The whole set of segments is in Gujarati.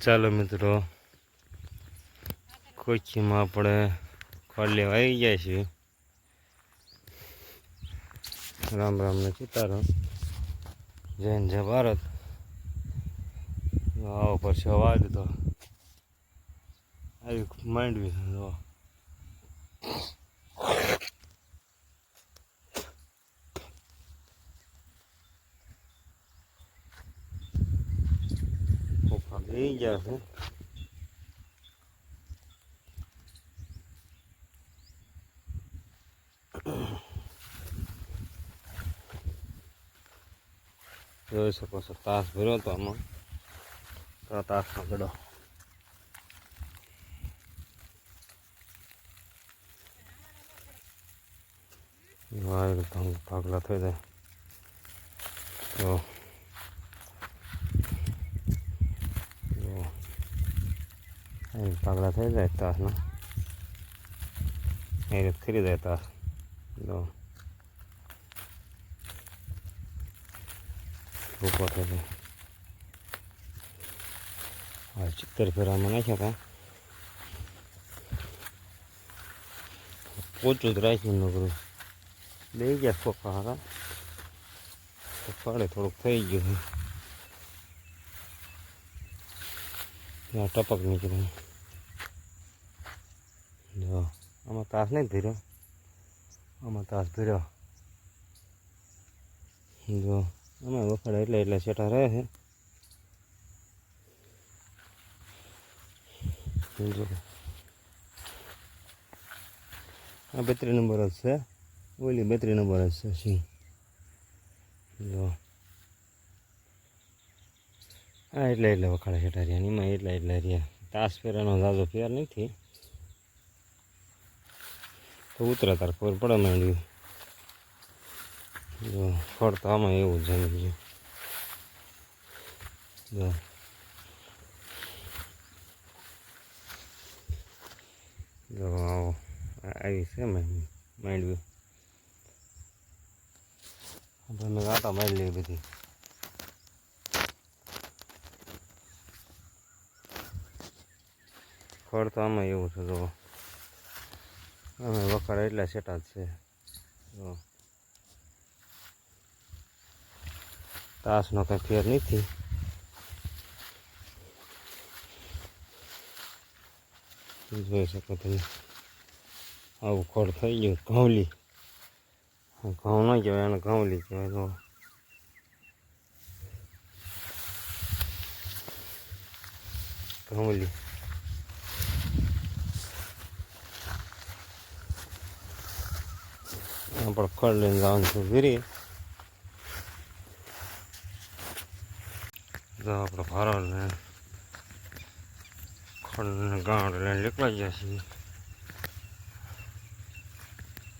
ચાલો મિત્રો, કોચીમાં આપણે ખોળ લેવા આવી ગયા છીએ. રામ રામ ને સીતારામ. જૈન જય ભારત. આવો પછી અવાજ તો આવી માંડવી છે જો ફોફા બે ગયા છે જોઈ શકો છો તાસ ભર્યો હતો આમાં તો વાયર ભંગ ભાગલા થઈ જાય તો જો અહીં ભાગલા થઈ જાય તાસના એ રીત ખરી જાય તાસ જો ઊભો થઈ જાય હા ચિત્તર ફેરામાં નાખ્યા હતા પોચું જ રાખ્યું નકરું બે ગયા ફોફા હતા ફળે થોડુંક થઈ ગયું ત્યાં ટપક નીકળ્યું જો, આમાં તાસ નહીં ભર્યો. આમાં તાસ ભર્યો. જો, આમાં વખડ એટલે એટલે સેટા રહે છે. આ બેત્રી નંબર જ છે. ઓલી બેત્રી નંબર જ છે, સિંહ. જો. હા એટલે એટલે વખાડે સેટા રહ્યા એમાં એટલા એટલા રહ્યા. તાસ ફેરાનો ઝાઝો ફેર નથી. ઉતરે તાર ખબર પડે માંડ્યું જો ફળ તો આમાં એવું જમી જો. જો, આવો. આવી છે માંડવી માંડવી. આપણે મેં આટા મારી લઈ બધી. ફળ તો આમાં એવું છે, જો. અમે વખાડા એટલા સેટા જ. છે તાસનો કંઈ ફેર નથી. જોઈ શકો તમે. આવું ખોડ થઈ ગયું, ઘઉંલી. ઘઉં ન કહેવાય એને ઘઉંલી કહેવાય તો ઘઉંલી. આપણે ખડ લઈને જવાનું છે વીરી તો આપણે ભારો ને ખંડ ગાંઠ લઈને નીકળી ગયા છીએ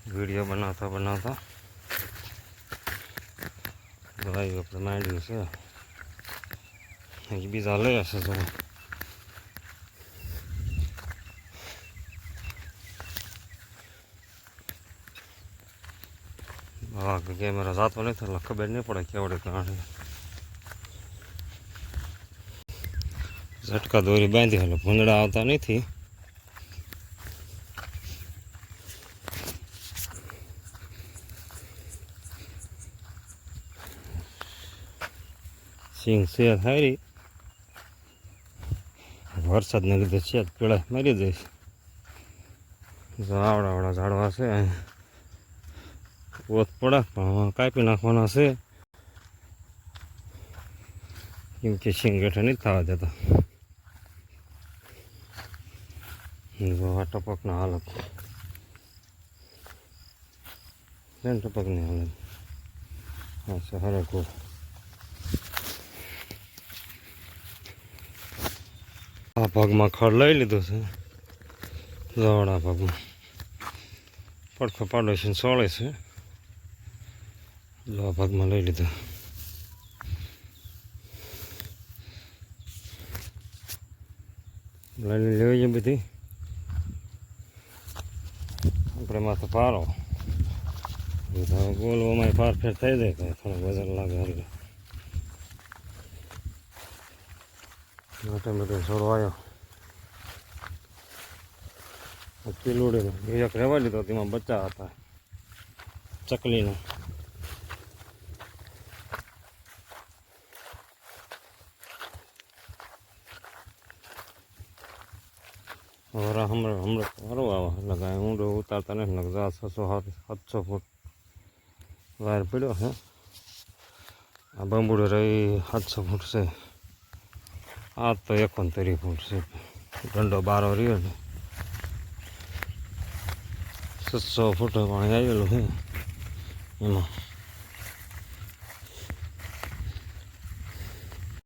વીડિયો બનાવતા બનાવતા દવાઈ આપણે માંડ્યું છે બીજા લઈ હશે તો હા કેમેરા જાતો નથી એટલે ખબર નહીં પડે કેવડે કાંઠે ઝટકા દોરી બાંધી એટલે ભૂંદડા આવતા નથી. સિંગ છે હારી. વરસાદને લીધે છે પીળા મારી જઈશ આવડા આવડા ઝાડવા છે. ઓત પડા. પણ કાપી નાખવાના છે. કેમ કે હેઠળ નથી થવા દેતા. ટપકના હાલત ટપકની હાલત હા, છે હરકો આ ભાગમાં ખડ લઈ લીધો છે. જવાડા ભાગમાં. પડખો પાડો છે સોળે છે. જો ભાગમાં લઈ લીધો. લઈને લેવી છે બધી. આપણે માથે પારો. ગોલવામાં પાર ફેર થઈ જાય થોડું વજન લાગે એટલે મોટા મોટે છોડો આવ્યો પીલુડીનો એક રહેવા લીધો, તેમાં બચ્ચા હતા. ચકલીનો. હમણાં હમણાં હમણાં સારું આવે એટલે કાંઈ ઊંડો ઉતારતા નથી ને જા છસો સાત સાતસો ફૂટ વાર પડ્યો છે આ બંબુડો રહી સાતસો ફૂટ છે આ તો એકોતેરી ફૂટ છે દંડો બારો રહ્યો ને છસો ફૂટ પાણી આવેલું છે એમાં